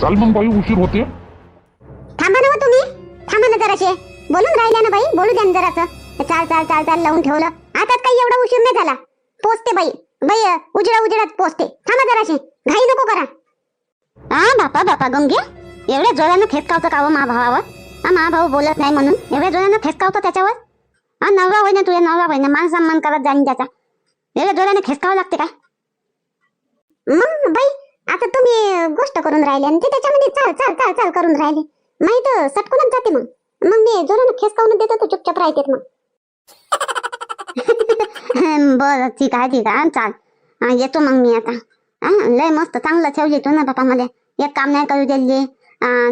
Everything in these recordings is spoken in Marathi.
चाल मग बाई उशीर होते. थांबा ना हो तुम्ही. थांबा ना जराशे. बोलून राहिल्या ना बाई बोलू द्या ना जरासं. चाल चाल चाल चाल लावून ठेवलं. आता काही एवढा उशीर नाही झाला. पोचते बाई. बाई उजेडा उजेडात पोचते. थांबा जराशे. घाई नको करा. हा बापा बापा गंगे. एवढ्या जोरानं खेचकावतं का हो मा भावावर? हा मा भाऊ बोलत नाही म्हणून. एवढ्या जोरानं खेचकावतं त्याच्यावर? हा नवरा होईना तुझ्या नवरा होईना. मान सन्मान करत जाईन त्याचा. एवढ्या जोरानं खेचकावं लागते काय? मग बाई आता तुम्ही गोष्ट करून राहिले आणि ते त्याच्यामध्ये चाल चाल चाल चाल करून राहिले. माहीत सटकूनच जाते मग. मग मी जोरानं खेसकावून देतो तू चुपचाप राहते मग. बर ठीक आहे ठीक आहे चाल. येतो मग मी आता. हा, लय मस्त चांगलं ठेवली तू ना बापा मला. एक काम नाही करू दिले.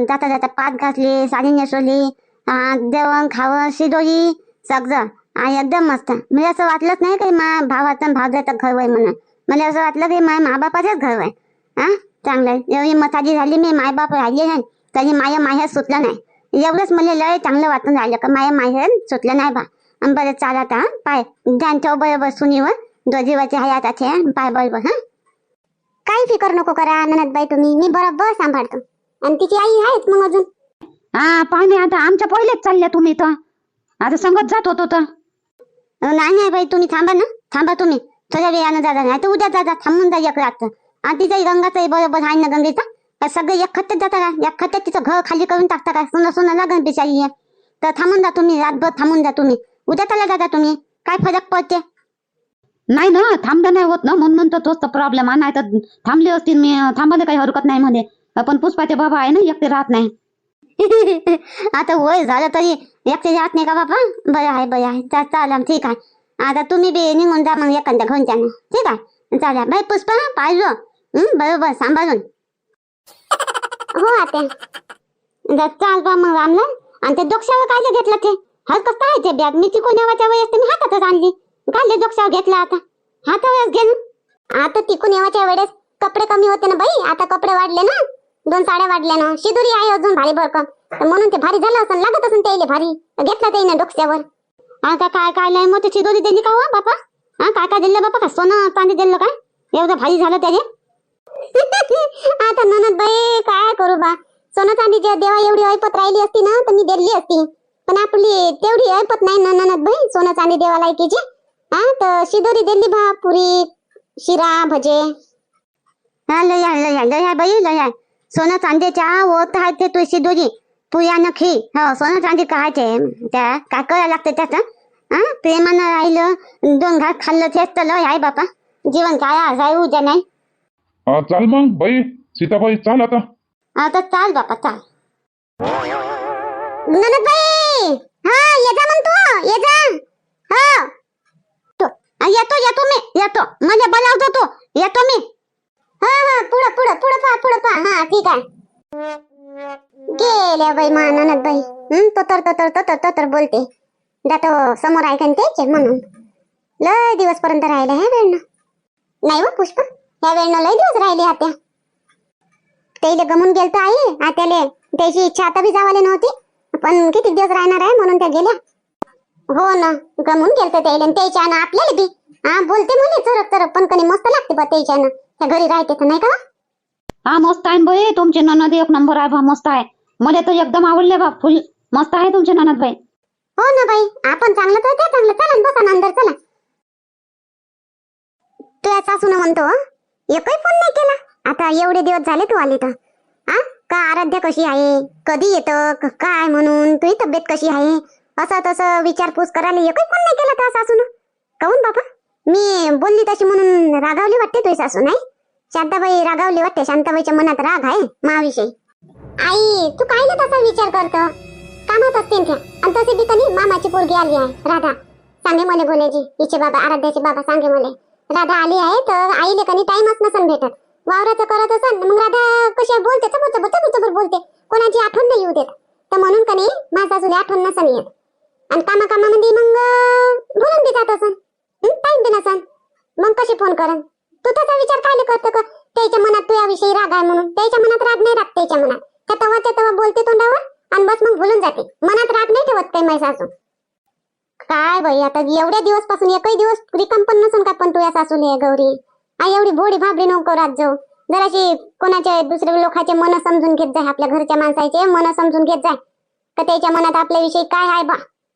जाता जाता पात घातली साडी नेसवली. जेवण खावं शिदोरी सगळं. हा, एकदम मस्त. मला असं वाटलंच नाही काही मा भावाचं भावजाचं घर आहे म्हणून. मला असं वाटलं की माझ्या माबापाचंच घर आहे हा? चांगलं आहे. एवढी मताजी झाली मी मायबाप राहिले नाही तरी माया माहेर सुटलं नाही. एवढंच मला लय चांगलं वाटून राहिलं का माया माहेर सुटलं नाही बा. बरं चाल आता हं? पाय. ध्यान ठेव बरोबर सुनीवर. दोजीवाचे हयाताचे हं? पाय बरोबर हा. काही फिकर नको करा ननदबाई तुम्ही. मी बरोबर सांभाळतो. आणि तिची आई आहेच मग अजून? हा पाहुणे आता आमच्या पहिलेच चालल्या तुम्ही तर. आता संगत जात होतो तर. नाही नाही बाई तुम्ही थांबा ना. थांबा तुम्ही. थोड्या वेळानं जा नाही तर उद्या जा थांबून जा एक रात्र आणि तिचाही गंगाचाही बरोबर आहे ना गंगेचा का सगळे एक खट्ट्यात जाता का? एक खट्ट्यात तिचं घर खाली करून टाकता का? सोनं सोनं लागन बिचारी आहे. तर थांबून जा तुम्ही रातभर थांबून जा तुम्ही. उद्या त्याला जा जा तुम्ही. काय फरक पडते? नाही ना थांबलं नाही होत ना म्हणून म्हणतो तोच तर प्रॉब्लेम आहे. नाही तर थांबले असतील मी थांबायला काही हरकत नाही मध्ये पण पुष्पाचे बाबा आहे ना एकटे राहत नाही. आता वय झालं तरी एकटे जात नाही का बाबा? बरं आहे बरं आहे. चालेल ठीक आहे. आता तुम्ही बी निघून जा मग एखाद्या घरच्या ठीक आहे? चालेल. बाई पुष्पा पाहिजे हं, बरोबर सांभाळून हो आता जा- चाल बा मग रामला आणि ते डोक्यावर काय घेतलं ते हरकत काय ते बॅग मी तिकून येवाच्या वेळेस तुम्ही हातातच आणली काय डोक्यावर घेतला आता हातावरच घे घेऊन आता तिकून येवाच्या वेळेस कपडे कमी होते ना बाई आता कपडे वाढले ना दोन साड्या वाढल्या ना शिदुरी आहे अजून भारी भरकम तर म्हणून ते भारी झालं असं लागत असून त्याला भारी घेतला ते ना डोक्यावर आता काय काय लय मोठी शिदुरी दिली का हो बापा हा काय काय दिलं बापा का सोनं चांदी दिलं काय एवढं भारी झालं त्याचे आता ननद बाई काय करू बा? सोनं चांदी देवा एवढी ऐपत राहिली असती ना तर मी दिली असती. पण आपली तेवढी ऐपत नाही ना ननद बाई सोनं चांदी देवा लायकीची. हा तर शिदोरी दिली बा पुरी शिरा भजे. हा लय आहे, लय आहे, लय आहे बाई लय आहे. सोनं चांदीच्या होत आहे ते तुळशी दोरी पुया नखी. हो सोनं चांदी कायचे त्या काय करायला लागते त्याचं? हा प्रेमानं राहिलं दोन घास खाल्लं तेच तर लय आहे बापा. जीवन काय आहे उद्या नाही. हा, चाल मग बाई सीताबाई चाल आता. आता चाल बापा चाल. ननदबाई! हा ये जा म्हणतो ये जा. हा. तो, हा, येतो येतो मी येतो. म्हणजे बनवतो तो येतो मी. हा हा पुढं पुढं पुढं पहा पुढं पहा. हा ठीक आहे. गेल्या बाई मा ननदबाई. हं तोतर तोतर तोतर तोतर बोलते. जातो समोर ऐकन ते म्हणून. लय दिवस पर्यंत राहिले हे वेळ नाही हो पुष्प. ह्या वेळनं लय दिवस राहिले आत्या. त्याला गमून गेलतो आई आत्याले. त्याची इच्छा आता बी जावाले नव्हती पण किती दिवस राहणार आहे म्हणून त्या गेल्या. हो ना गमून गेलतो त्याला त्याच्या ना आपल्याला बी. हा बोलते म्हणे चरक चरक पण कधी मस्त लागते बा त्याच्या ना त्या घरी राहते तर नाही का हा मस्त आहे बाई. तुमचे ननद एक नंबर आहे बा मस्त आहे. मला तर एकदम आवडले बा फुल. मस्त आहे तुमचे ननद बाई. हो ना बाई आपण चांगलं तर त्या चांगलं. चला बसा ना अंदर चला. तुझ्या सासून म्हणतो एकही फोन नाही केला. आता एवढे दिवस झाले तू आली तर. हा का आराध्या कशी आहे? कधी येतं? काय म्हणून? तुझी तब्येत कशी आहे? असं तसं विचारपूस करायला एकही फोन नाही केला त्या सासून. काहून बाबा? मी बोलली तशी म्हणून रागावली वाटते तुझी सासू नाही? शांताबाई रागावली वाटते. शांताबाईच्या मनात राग आहे माविषयी आई तू काय ना तसा विचार करतो? कामात असते त्या. आणि तसे बी कधी मामाची पोरगी आली आहे. राधा सांगे मला बोलायची. हिचे बाबा आराध्याचे बाबा सांगे मला. राधा आली आहे तर आईले कनी टाइमच नसन भेटत. वावराचं करत असन मग राधा कशा बोलते चबर चबर चबर चबर बोलते. कोणाची आठवण नाही येऊ देत. तर म्हणून कनी माझा तुला आठवण नसन येत. आणि कामा कामामध्ये मग बोलून बी जात असन. टाइम बी नसन. मग कशी फोन करन? तू तसा विचार काय करतो का त्याच्या मनात तुझ्याविषयी राग आहे म्हणून. त्याच्या मनात राग नाही राहत त्याच्या मनात. त्या तेव्हा तेव्हा बोलते तोंडावर आणि बस मग भुलून जाते. मनात राग नाही ठेवत काही माझ्या सासू. काय बाई आता एवढ्या दिवसपासून एकही दिवस रिकम पण नसून का पण तुझ्या सासूने गौरी? आई एवढी भोडी भाबडी नको रात जाऊ. जराशी कोणाच्या दुसऱ्या लोकांचे मन समजून घेत जाय आपल्या घरच्या माणसाचे मन समजून घेत जाय. तर त्याच्या मनात आपल्याविषयी काय आहे बा?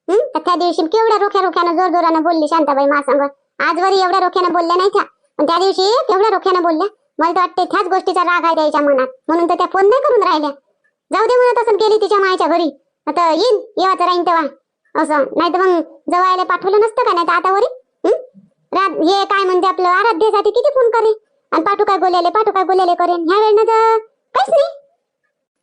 हम्म त्या दिवशी केवढ्या रोख्या रोख्यानं जोर जोरानं बोलली शांताबाई महासंग आजवरी एवढ्या रोख्यानं बोलल्या नाही त्या. पण त्या दिवशी केवढ्या रोख्यानं बोलल्या. मला तर वाटते त्याच गोष्टीचा राग आहे त्याच्या मनात. म्हणून तर त्या फोन नाही करून राहिल्या. जाऊ दे म्हणत असं गेली तिच्या मायच्या घरी. आता येईन येवाचं राहीन तेव्हा असं. नाही तर मग जवळ पाठवलं नसतं का? नाही तर आता वरी? हं? हे काय म्हणजे आपलं? आराध्यसाठी किती फोन करे आणि पाठू काय बोलायले? पाठू काय बोलायले करेन? ह्या वेळेनं तर काहीच नाही.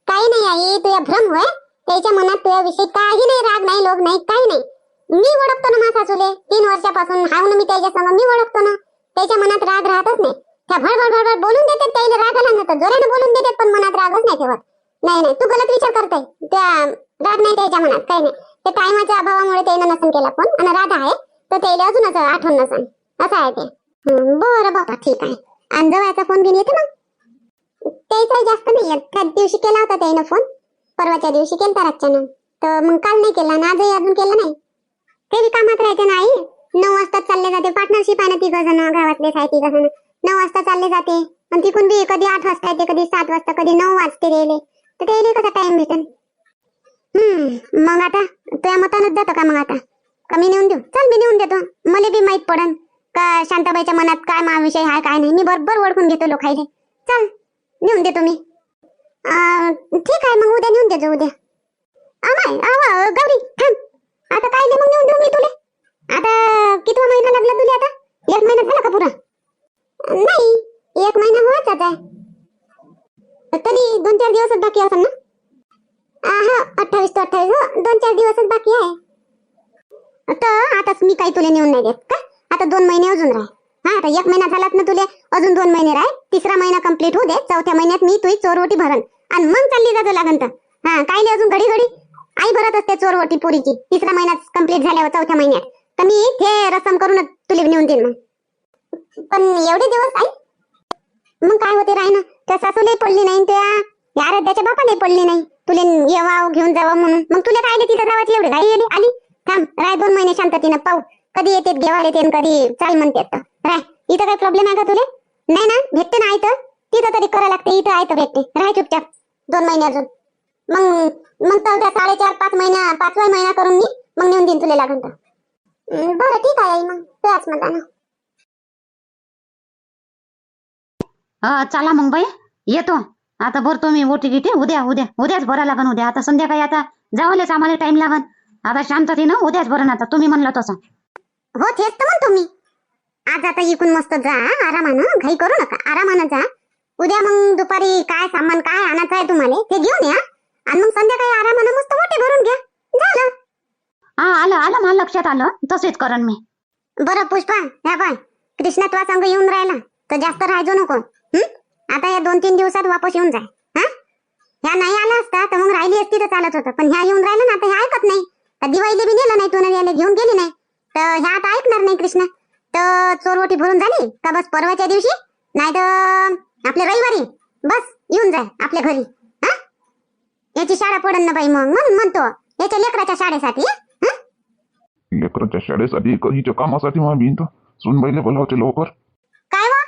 काही नाही आई तुझ्या भ्रम होय? त्याच्या मनात तुझ्या विषयी काही नाही राग नाही लोभ नाही काही नाही. मी ओळखतो ना माझा सासूले तीन वर्षापासून हाव ना मी त्याच्या संग मी ओळखतो ना. त्याच्या मनात राग राहतच नाही. त्या भडभड भडभड बोलून देतात त्याला राग आला ना जोराने बोलून देतात पण मनात रागच नाही ठेवत. नाही नाही तू गलत विचार करताय. त्या राग नाही त्याच्या मनात काही नाही. ते टायमाच्या अभावामुळे त्यानं नसन केला फोन. आणि राधा आहे तर त्याला अजूनच आठवण नसन. असं आहे ते. बरं बाबा ठीक आहे. आणि जवळचा फोन घेऊन येते ना त्याचा जास्त नाही येत त्या दिवशी केला होता त्यानं फोन परवाच्या दिवशी केलता रातच्यानं. तर मग काल नाही केला आणि आजही अजून केला नाही. ते बी कामात राहायचे ना आई. नऊ वाजता चालले जाते. पार्टनरशिप आहे ना तिघ जण गावातले आहे तिघ जण नऊ वाजता चालले जाते. आणि तिकून बी कधी आठ वाजता येते कधी सात वाजता कधी नऊ वाजते रेले तर त्याला कसा टाइम भेटेल हम्म मग आता तुझ्या मतानच जातो का मग आता? कमी नेऊन देऊ? चल मी नेऊन देतो. मला बी माहीत पडन का शांताबाईच्या मनात काय महाविषय आहे काय नाही. मी बरोबर ओळखून घेतो लोकायले. चल नेऊन देतो मी. ठीक आहे मग उद्या नेऊन देतो उद्या. अमाय गौरी थांब. आता काय मग नेऊन देऊ मी तुले. आता किती महिना लागला तुला आता? एक महिना झाला का पुरा? नाही एक महिना होत आता तरी दोन चार दिवसच बाकी असेल ना? हा अठ्ठावीस तो अठ्ठावीस हो. दोन चार दिवसच बाकी आहे. तर आताच मी काही तुला नेऊन नाही देत का? आता दोन महिने अजून राह हा आता एक महिना झालात ना तुले अजून दोन महिने राह तिसरा महिना कंप्लीट होऊ दे. चौथ्या महिन्यात मी तुझी चोरवटी भरण आणि मग चालली जातो लागन तर. हा कायले अजून घडी घडी आई भरत असते चोरवटी पोरीची. तिसरा महिना कंप्लीट झाल्यावर चौथ्या महिन्यात. तर मी हे रसम करून तुला नेऊन देईन मग. पण एवढे दिवस आई? मग काय होते राय ना त्या सासूला पडली नाही त्या. या आराध्याच्या बापाला पडली नाही. तुले येवा घेऊन जावा म्हणून. मग तुला काय तिथं गावात एवढे घाई आली? आली? थांब राय दोन महिने शांततीनं पाहू. कधी येते घेवा येते कधी चाल म्हणते राय इथं काही प्रॉब्लेम आहे का तुले? नाही ना भेटते ना तर तिथं तरी करावं लागते इथं आहे भेटते. राय चुपचाप दोन महिने अजून. मग मग तर त्या साडेचार पाच महिना पाचवा महिना करून मी मग नेऊन देईन तुला लागून तर. बरं ठीक आहे मग. त्याच म्हणता ना हा चला मग बाई. येतो. आता भरतो मी ओटी गिटी. उद्या उद्या उद्याच भरा लागन उद्या. आता संध्याकाळी आता जावलेच आम्हाला टाइम लागन. आता शांततेनं उद्याच भरण आता. तुम्ही म्हणलं तसं. हो तेच तर म्हणतो मी. आज आता इकून मस्त जा आरामानं. घाई करू नका. आरामानं जा. उद्या मग दुपारी काय सामान काय आणायचं आहे तुम्हाला? ते घेऊन या. आणि मग संध्याकाळी आरामानं मस्त मोठे भरून घ्या. झालं हा आलं आलं मला लक्षात आलं. तसेच करण मी. बरं पुष्पा ह्या बाय कृष्णा तुझा संग येऊन राहिला. तर जास्त राहायचो नको. हं? आता या दोन तीन दिवसात वापस येऊन जाय. हा? ह्या नाही आला असता तर मग राहिली असती तर चालत होतं. पण ह्या येऊन राहिला ना आता ह्या ऐकत नाही. तर दिवाळीला बी नेलं नाही तू याला घेऊन गेली नाही. तर ह्या आता ऐकणार नाही कृष्णा. तर चोरवटी भरून झाली? का बस परवाच्या दिवशी? नाही तर आपल्या रविवारी? बस येऊन जाय आपल्या घरी. हा? याची शाळा पडन ना बाई मग म्हणून म्हणतो. याच्या लेकराच्या शाळेसाठी हं? लेकराच्या शाळेसाठी कधीच्या कामासाठी मग भिंत सुनबाईला बोलावते लवकर. काय वा?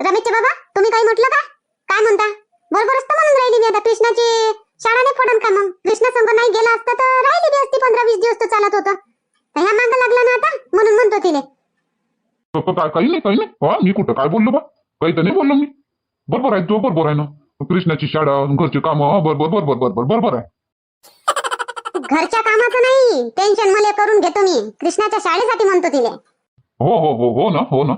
रमेशचे बाबा? तुम्ही काही म्हटलं का? काय म्हणता? बरोबरच तर म्हणून राहिली मी आता. कृष्णाची शाळा नाही पडन का मग? कृष्णा संघ नाही गेला असता तर राहिली बी असती पंधरा वीस दिवस तर चालत होतं. ह्या मागं लागला ना आता? म्हणून म्हणतो काय काही नाही काही नाही. हा मी कुठं काय बोललो बा? काही तर नाही बोललो मी. बरोबर आहे तो बरोबर आहे ना? कृष्णाची शाळा घरचे काम बरोबर बरोबर बरोबर बरोबर आहे. घरच्या कामाचं नाही. टेन्शन मला करून घेतो मी. कृष्णाच्या शाळेसाठी म्हणतो तिले. हो हो हो हो ना हो ना.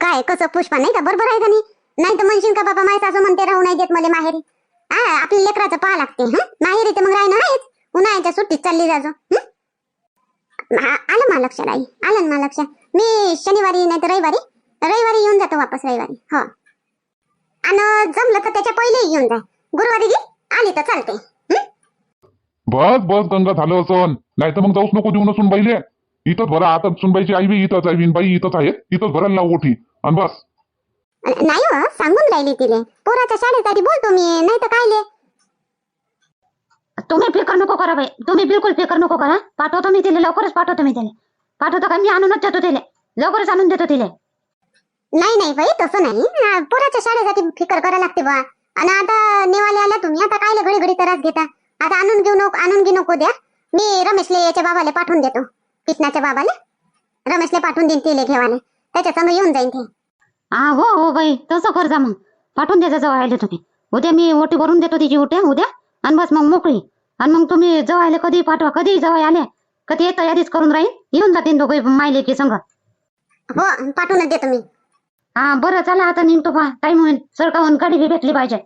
काय कसं पुष्पा नाही का? बरोबर आहे का नाही? नाही तर म्हणशील का बाबा माझ्या सासू म्हणते राहू नाही देत मला माहेरी. हा आपल्या लेकराचं पाहा लागते हा? माहेरी तर मग राहणार आहेच उन्हाळ्याच्या सुट्टीत चालली जाजो आलं मला लक्षात आई आलं ना मला लक्षात मी शनिवारी नाही तर रविवारी रविवारी येऊन जातो वापस रविवारी हो. आणि जमलं तर त्याच्या पहिले येऊन जा. गुरुवारी गी आली तर चालते बस बस गंगा झालं असं नाही तर मग जाऊच नको देऊ ना सुनबाईले. इथंच भरा आता सुनबाईची आई बी इथंच आई बाई इथंच आहेत. इथंच भरायला लावू ओठी आणि बस. नाही हो सांगून राहिली तिले. पोराच्या शाळेसाठी बोलतो मी नाही तर कायले? तुम्ही फिकर नको करा बाई. तुम्ही बिलकुल फिकर नको करा. पाठवतो मी तिला लवकरच पाठवतो मी तिला. पाठवतो का? मी आणूनच देतो तिला. लवकरच आणून देतो तिला. नाही नाही बाई तसं नाही. पोराच्या शाळेसाठी फिकर करायला लागते बा आणि आता नेवाले आल्या तुम्ही आता कायले घडी घडी त्रास घेता? आता आणून घेऊ नको आणून घेऊ नको द्या. मी रमेशले याच्या बाबाला पाठवून देतो. कृष्णाच्या बाबाला. रमेशले पाठवून देईन तिले घेवाले. त्याच्या संग येऊन जाईन ते. हा हो हो बाई तसं कर जा मग. पाठवून द्यायचं जवळ तुम्ही. उद्या मी ओटी भरून देतो तिची उट्या उद्या. आणि बस मग मोकळी. आणि मग तुम्ही जवळ कधी पाठवा कधी जवळ आले. कधी हे तयारीच करून राहील येऊन जातील दोघे मायले की संग. हो पाठवूनच देतो मी. हा बरं चला आता निघतो पहा. टाइम होईल. सरकावून गाडी बी भेटली पाहिजे.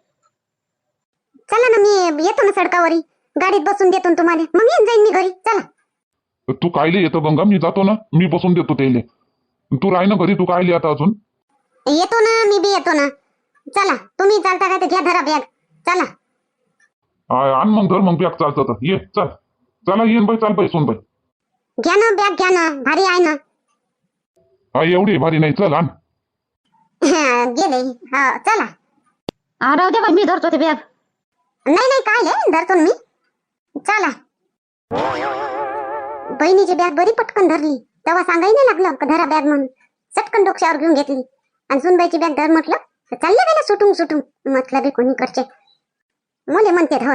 चला ना मी येतो ना सडकावरी. गाडीत बसून देतो ना तुम्हाला. मग येऊन जाईन मी घरी. चला. तू कायले येतो गंगा? मी जातो ना. मी बसून देतो त्याले. तू राह ना घरी तू कायले आता अजून? येतो ना मी बी येतो ना. चला तुम्ही चालता का ते घ्या धरा बॅग चला. आण मग धर मग बॅग चालतं तर. ये चल. चला येईन बाई चाल बाई सोन बाई. घ्या ना बॅग घ्या ना. भारी आहे ना. हा एवढी भारी नाही. चल आण. गेले हा चला. हा राहू दे बाई मी धरतो ते बॅग नाही नाही काय आहे धरतो ना मी. चला. बहिणीची बॅग बरी पटकन धरली. तेव्हा सांगाही नाही लागलं का धरा बॅग म्हणून. चटकन डोक्यावर घेऊन घेतली. आणि सुनबाईची बॅग धर म्हटलं चालले गेला सुटून सुटून. म्हटलं बी कोणी करचे. मुले म्हणते धर.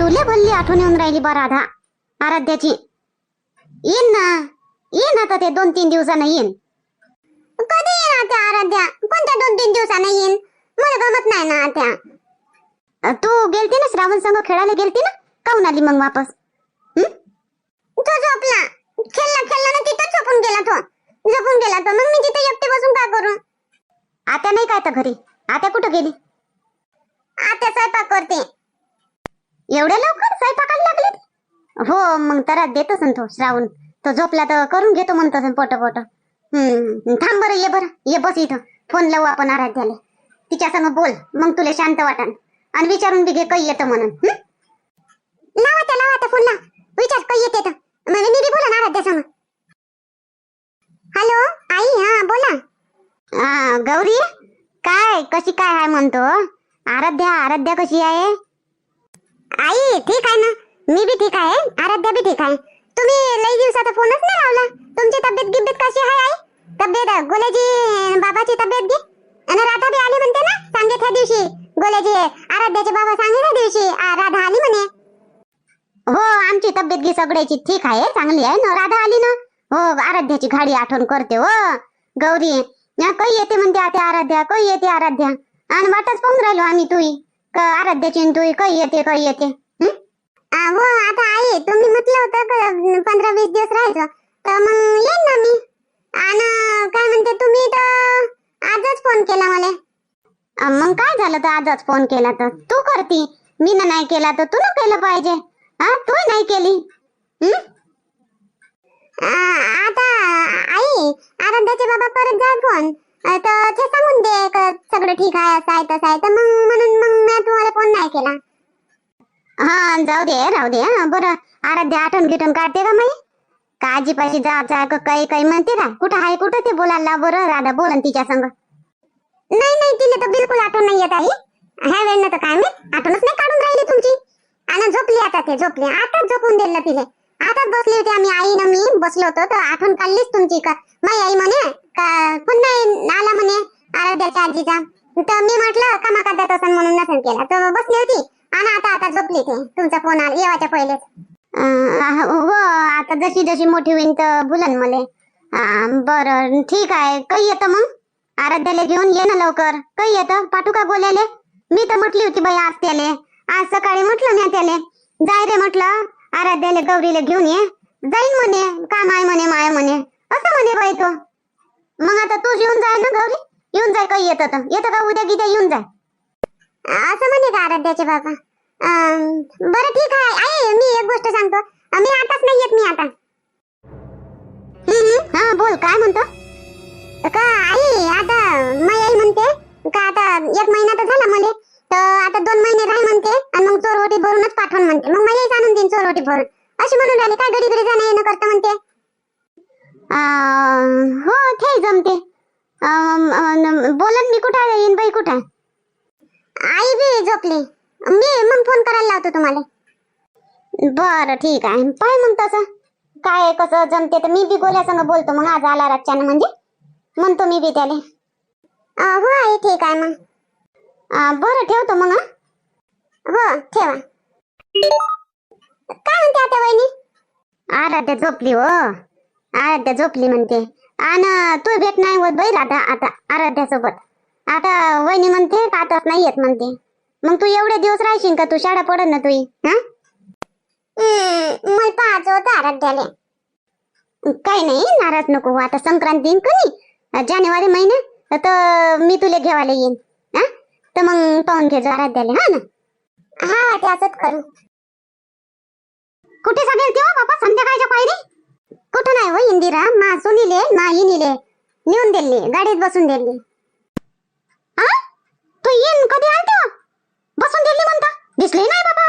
तुले भल्ली आठवण येऊन राहिली बा राधा. आराध्याची. येईन ना. येईन आता ते दोन तीन दिवसानं येईन. कधी येईन आता आराध्या? कोणत्या दोन तीन दिवसानं येईन? मला गमत नाही ना आता. तू गेलती ना श्रावण संघ खेळायला गेलती ना? काऊन आली मग वापस? तो झोपला. खेळला खेळला ना तिथं झोपून गेला तो. झोपून गेला तो. मग मी तिथे एकटे बसून काय करू? आता नाही काय तर घरी? आता कुठं गेली? आता स्वयंपाक करते. एवढ्या लवकर स्वयंपाकाला लागले हो मग तर देतोच ना तो श्रावण. तो झोपला तर करून घेतो म्हणतो पोट पोट हम्म थांब बरं ये बरं. ये बस इथं. फोन लावू आपण आराध्याला. तिच्या संग बोल. मग तुला शांत वाटन. आणि विचारून बी घे काही येतं म्हणून. लावा त्या लावा फोन लाव विचार काही येते तर. म्हणजे मी बी बोला ना आराध्या संग हॅलो आई हा बोला. हा गौरी काय कशी काय आहे म्हणतो? आराध्या आराध्या कशी आहे? आई ठीक आहे ना. मी बी ठीक आहे. आराध्या बी ठीक आहे. तुम्ही लई दिवसाचा फोनच नाही लावला. तुमची तब्येत गिब्येत कशी आहे आई? तब्येत गोल्याची बाबाची तब्येत गी? आणि राधा बी आली म्हणते ना सांगे त्या दिवशी. गोल्याची आराध्याचे बाबा सांगे त्या दिवशी. आ, राधा आली म्हणे. हो आमची तब्येत गी सगळ्याची. ठीक आहे चांगली आहे ना? राधा आली ना? हो आराध्याची गाडी आठवण करते हो. गौरी काही येते म्हणते आता आराध्या? काही येते आराध्या? आणि वाटच पाहून राहिलो आम्ही तुई का आराध्याची तुई काही येते काही येते. हं? आता आई तुम्ही म्हटलं होतं का पंधरा वीस दिवस राहायचं. तर मग येईन ना मी. आणि काय म्हणते तुम्ही तर आजच फोन केला मला. मग काय झालं तर आजच फोन केला तर तू करती. मी नाही केला तर तू केलं पाहिजे. हा तू नाही केली. हं? आ, आता आई आराध्याचे बाबा परत जाय फोन अ, तर ते सांगून दे का सगळं ठीक आहे असं आहे तसं आहे. तर मग म्हणून मग मी तुम्हाला फोन नाही केला. हा जाऊ दे राहू दे हा, बरं आराध्या आठवण गिठण काढते का माई काळजी पाशी जायचं का काही काही म्हणते का कुठं आहे कुठं ते बोलायला लाव बरं राधा बोलन तिच्या संग. नाही नाही तिला तर बिलकुल आठवण नाही येत आई. ह्या वेळेला तर काय मी आठवणच नाही काढून राहिली तुमची. आणि झोपली आता ते झोपली. आताच झोपून दिलं तिले आताच बसली होती आम्ही आई ना मी बसलो होतो. तर आठवण काढलीच तुमची का? माई आई म्हणे का पुन्हा आला म्हणे आराध्याच्या आजीचा. तर मी म्हटलं कामा करतात असं म्हणून नसेल केला. तर बसली होती. आणि आता आता झोपली ते. तुमचा फोन आला येवाच्या पहिलेच. हो, हो आता जशी जशी मोठी होईन तर बोलन मले. बर बरं ठीक आहे. काही येतं मग? आराध्याला घेऊन ये ना लवकर. काही येतं? पाठू का बोलायले मी तर म्हटली होती बाई आज त्याले आज सकाळी म्हटलं मी त्याले जाय रे म्हटलं आराध्याले गौरीला घेऊन ये. जाईन म्हणे काम आहे म्हणे माय म्हणे. असं म्हणे बाई तो. मग आता तूच येऊन जाय ना गौरी. येऊन जाय काही येत तर. येतं का उद्या गिद्या येऊन जाय असं म्हणे का आराध्याचे बाबा? अं, बरं ठीक आहे. आई मी एक गोष्ट सांगतो. मी आताच नाही येत मी आता. हा बोल काय म्हणतो? का आई आता मै आई म्हणते का आता एक महिना तर झाला मला. आता दोन महिने राही म्हणते आणि मग चोरवटी भरूनच पाठवून म्हणते. मग मला आणून देईन चोरवटी भरून. अशी म्हणून राहिली काय घरी घरी जाणं येणं करतं म्हणते? अं, हो ते जमते. अं, अं, मी कुठं येईन बाई कुठं? आई बी झोपली. मी मग फोन करायला लावतो तुम्हाला. बरं ठीक आहे. पाय मग तसं. काय कसं जमते तर मी बी गोल्या संग बोलतो. मग आज आला रातच्यानं म्हणजे. म्हणतो मी बी त्याले. अं, हो आई ठीक आहे मग. बरं ठेवतो मग हं? ठेवा. काय म्हणते आता वहिनी? आराध्या झोपली हो. आराध्या झोपली म्हणते. आणि तू भेट नाही होत बाई राधा आता आराध्या सोबत आता वहिनी म्हणते का आताच नाही येत म्हणते. मग तू एवढे दिवस राहशील का? तू शाळा पडत ना तुई हा? मला पाहायचं होतं आराध्याला. काही नाही नाराज नको हो. आता संक्रांती कधी जानेवारी महिना? तर मी तुला घेवायला येईन. तर मग पाहून घे आराध्याला हा ना? हा ते असंच करू. कुठे सगळे तेव्हा हो बाबा? संध्याकाळच्या पायरी? कुठं नाही हो इंदिरा. मा सुनीले मा इनीले नेऊन दिली गाडीत बसून दिली आ तू येईन कधी आलते हो? बसून दिली म्हणता दिसली नाही बाबा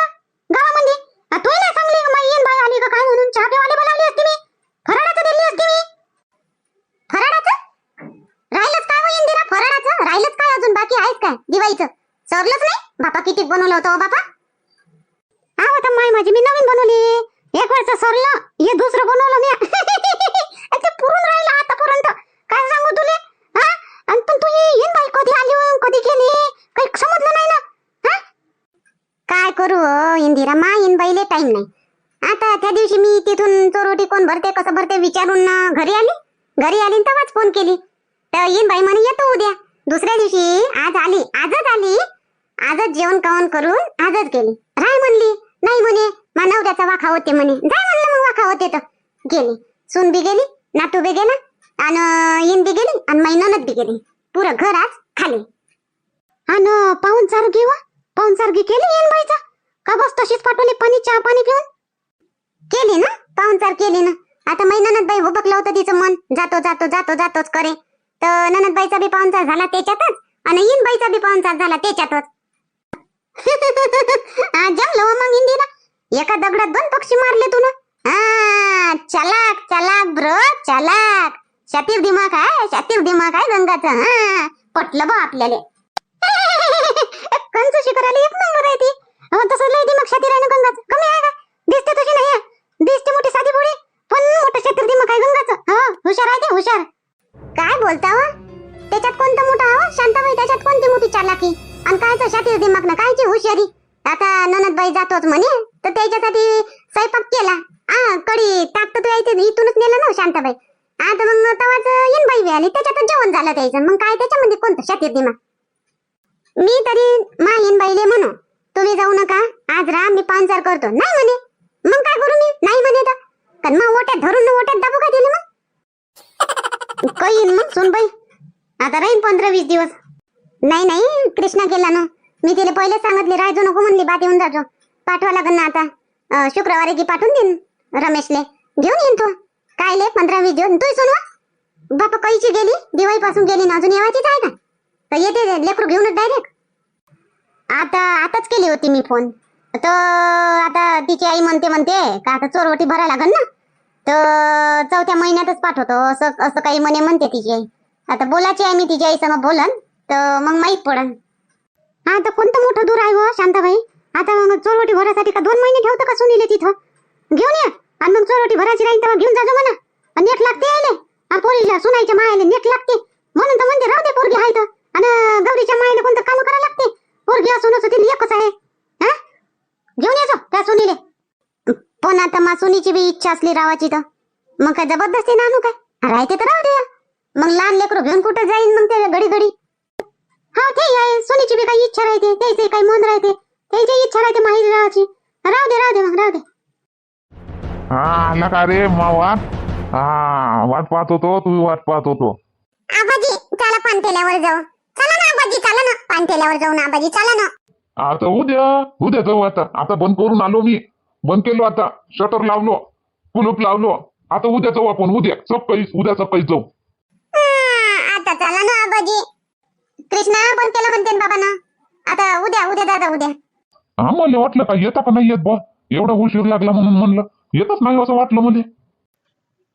गावामध्ये आ, तू नाही सांगली का माई येईन बाई आली का काय म्हणून चहा पिवाले बोलावली असती मी फराडाचं दिली असती मी फराडाचं राहिलंच काय हो इंदिरा फराडाचं राहिलंच काय अजून बाकी आहेच काय दिवाळीचं. सरलंच नाही? बापा किती बनवलं होतं हो बापा? हा आता माय माझी मी नवीन बनवली. एक वेळचं सरलं हे दुसरं बनवलं मी. ते पुरून राहिलं आतापर्यंत. काय सांगू तुले? हा? आणि पण तू येईन बाई कधी आली कधी गेली? काही समजलं नाही ना? हा? काय करू हो, इंदिरा मा येईन बाईले टाइम नाही. आता त्या दिवशी मी तिथून चोरोटी कोण भरते कसं भरते विचारून ना घरी आली. घरी आली तेव्हाच फोन केली. तर येईन बाई म्हणे येतो उद्या. दुसऱ्या दिवशी आज आली. आजच आली. आजच जेवण खावण करून आजच गेली. राय म्हणली नाही म्हणे मा नवऱ्याचा वाखा होते म्हणे. जाय म्हणलं मग वाखा होते तर. गेली. सून बी गेली नातू बी गेला आणि इन बी गेली आणि माई बी गेली. पुरं घर आज खाली. आणि पाहून सारगी वा पाहून सारगी केली येईन बाईचा. का बस तशीच पाठवली पाणी चहा पाणी पिऊन? केली ना? पाहुणचार केली ना? आता मै बाई हुबकलं होतं तिचं मन. जातो जातो जातो जातोच करे. तर ननदबाईचा बी पाहुणचार झाला त्याच्यातच आणि इन बाईचा बी पाहुणचार झाला त्याच्यातच. जमलो हो मग इंदिरा एका दगडात दोन पक्षी मारले तू ना चलाक चलाक ब्र चलाक. शातीर दिमाग आहे शातीर दिमाग आहे गंगाचं. हा पटलं बा आपल्याला. कंच शिकरायला एक नंबर आहे ती. तसं लय दिमाग शातीर आहे ना गंगाचं. कमी आहे का? दिसते तशी नाही दिसते मोठी साधी पोळी पण मोठं शातीर दिमाग आहे गंगाचं. हो हुशार आहे ते हुशार. काय बोलता हो? त्याच्यात कोणतं मोठं हवं हो? शांताबाई त्याच्यात कोणती मोठी चालाकी? आणि कायचं शातीर दिमाग ना कायची हुशारी? आता ननदबाई जातोच म्हणे तर त्याच्यासाठी स्वयंपाक केला. हा कडी टाकतो तू यायचं इथूनच नेलं ना हो शांताबाई. आता मग तवाच येईन बाई आली त्याच्यातच जेवण झालं त्याचं. मग काय त्याच्यामध्ये कोणतं शातीर दिमाग मी तरी मा येईन बाईले म्हणू तुम्ही जाऊ नका. आज राम मी पांचार करतो. नाही म्हणे. मग काय करू मी? नाही म्हणे तर. मग ओट्यात धरून ओट्यात दाबू का दिली मग? काही येईन मग सुनबाई आता राहीन पंधरा वीस दिवस. नाही नाही कृष्णा गेला ना. मी तिला पहिले सांगितले राहायचो नको म्हणली बात येऊन जातो पाठवा लागेल ना आता. शुक्रवारी की पाठवून देईन रमेशले. घेऊन येईन तो. काय ले पंधरा वीस दिवस. तू सुनवा बापा कैची गेली? दिवाळी पासून गेली ना अजून येवायचीच आहे का? तर येते लेकरू घेऊनच डायरेक्ट आता आताच केली होती मी फोन तर आता तिची आई म्हणते म्हणते का आता चोरवटी भरायला लागेल ना? तर चौथ्या महिन्यातच पाठवतो. असं असं काही म्हणे म्हणते तिची आई. आता बोलायची आहे मी तिच्या आई समोर बोलन. तर मग माहीत पडन. हा तर कोणतं मोठं दूर आहे हो शांताबाई? आता मग चोरवटी भरासाठी का दोन महिने ठेवतं का सुनीले तिथं? घेऊन या. आणि मग चोरवटी भरायची राहील तेव्हा घेऊन जाजो म्हणा. आणि नेट लागते यायले. आणि पोरीला सुनायच्या मायाला नेट लागते. म्हणून तर म्हणते राहू दे पोरगी आहे तर. आणि गौरीच्या मायाला कोणतं काम करायला लागते? पोरगी असून असं तिला एकच आहे. हा? घेऊन यायचो त्या सुनीले. पण आता मा सुनीची बी इच्छा असली रावाची तर. मग काय जबरदस्ती ना आणू काय? राहते तर राहू दे मग लहान लेकरू घेऊन कुठं जाईन मग ते घडी घडी हा ते आहे. सुनीची बी काही इच्छा राहते त्याची काही मन राहते. त्याची इच्छा राहते माहिती राहायची राहू दे राहू दे मग राहू दे. हा आला का रे मा वाट हा वाट पाहत होतो तू वाट पाहत होतो. आबाजी चला पानटेल्यावर जाऊ. चला ना आबाजी चला ना. पानटेल्यावर जाऊ ना आबाजी चला ना. आता उद्या उद्या जाऊ आता. आता बंद करून आलो मी. बंद केलो आता. शटर लावलो कुलूप लावलो. आता उद्या जाऊ आपण उद्या सकाळी उद्या सकाळी जाऊ. आता चला ना आबाजी कृष्णा बंद केलं म्हणते बाबा ना आता उद्या उद्या दादा उद्या. हा मला वाटलं का येता का नाही येत बा? एवढा उशीर लागला म्हणून म्हणलं. येतच नाही असं वाटलं मला.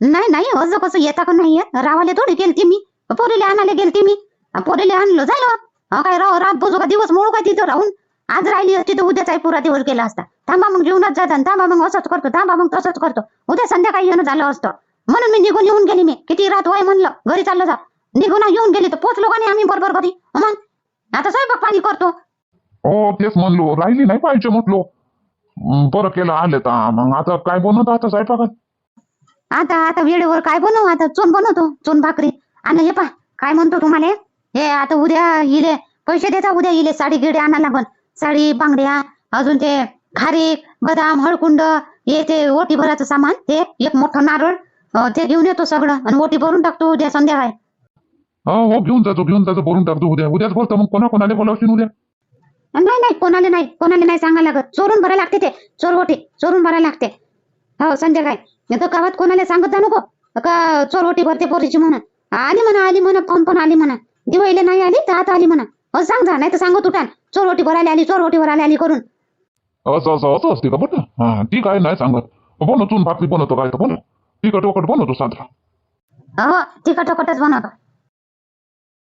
नाही नाही असं कसं येता का नाही येत? रावाले थोडी गेलती मी. पोरीले आणायला गेलती मी. पोरीले आणलं झालं. अं, काय राव रात बसू का दिवस मोळू का तिथं राहून? आज राहिली असती तर उद्याचाही पुरा दिवस गेला असता. थांबा मग जेवणात जाता आणि थांबा मग असंच करतो थांबा मग तसंच करतो. उद्या संध्याकाळी येणं झालं असतं. म्हणून मी निघून येऊन गेली मी. किती रात वय म्हणलं घरी चाललं जा. निघून येऊन गेली तर पोचलो का नाही आम्ही बरोबर घरी मग आता स्वयंपाक पाणी करतो. हो तेच म्हणलो. राहिली नाही पाहिजे म्हटलो. बरं केलं आले तर. मग आता काय बनवत आता स्वयंपाकात? आता आता वेळेवर काय बनवू? आता चोन बनवतो चोन भाकरी. आणि हे पा काय म्हणतो तुम्हाला? हे आता उद्या इले पैसे देता उद्या इले. साडी गिडे आणा लागन. साडी बांगड्या अजून ते खारीक बदाम हळकुंड हे ते ओटी भराचं सामान ते एक मोठं नारळ अं, ते घेऊन येतो सगळं आणि ओटी भरून टाकतो उद्या संध्याकाळी. हो हो घेऊन जातो घेऊन जातो बोलून टाकतो उद्या. उद्याच बोलतो मग कोणा कोणाला बोलावशील उद्या? नाही नाही कोणाला नाही कोणाला नाही सांगायला लागत. चोरून भरायला लागते ते. चोर ओटी चोरून भरायला लागते. हो संध्याकाळी. नाही तर गावात कोणाला सांगत जा नको. का चोर ओटी भरते पोरीची म्हणा आली म्हणा आली म्हणा फोन पण आली म्हणा. दिवाळीला नाही आली तर आता आली म्हणा. हो सांग जा नाही तर सांगत उठान चोर ओटी भरायला आली चोर ओटी भरायला आली करून. असं असं असं असते का बरं हा ठीक आहे नाही सांगत बनवतो भाकरी बनवतो काय तर बनव तिकट वकट बनवतो साधा हो तिखट कटच बनवतो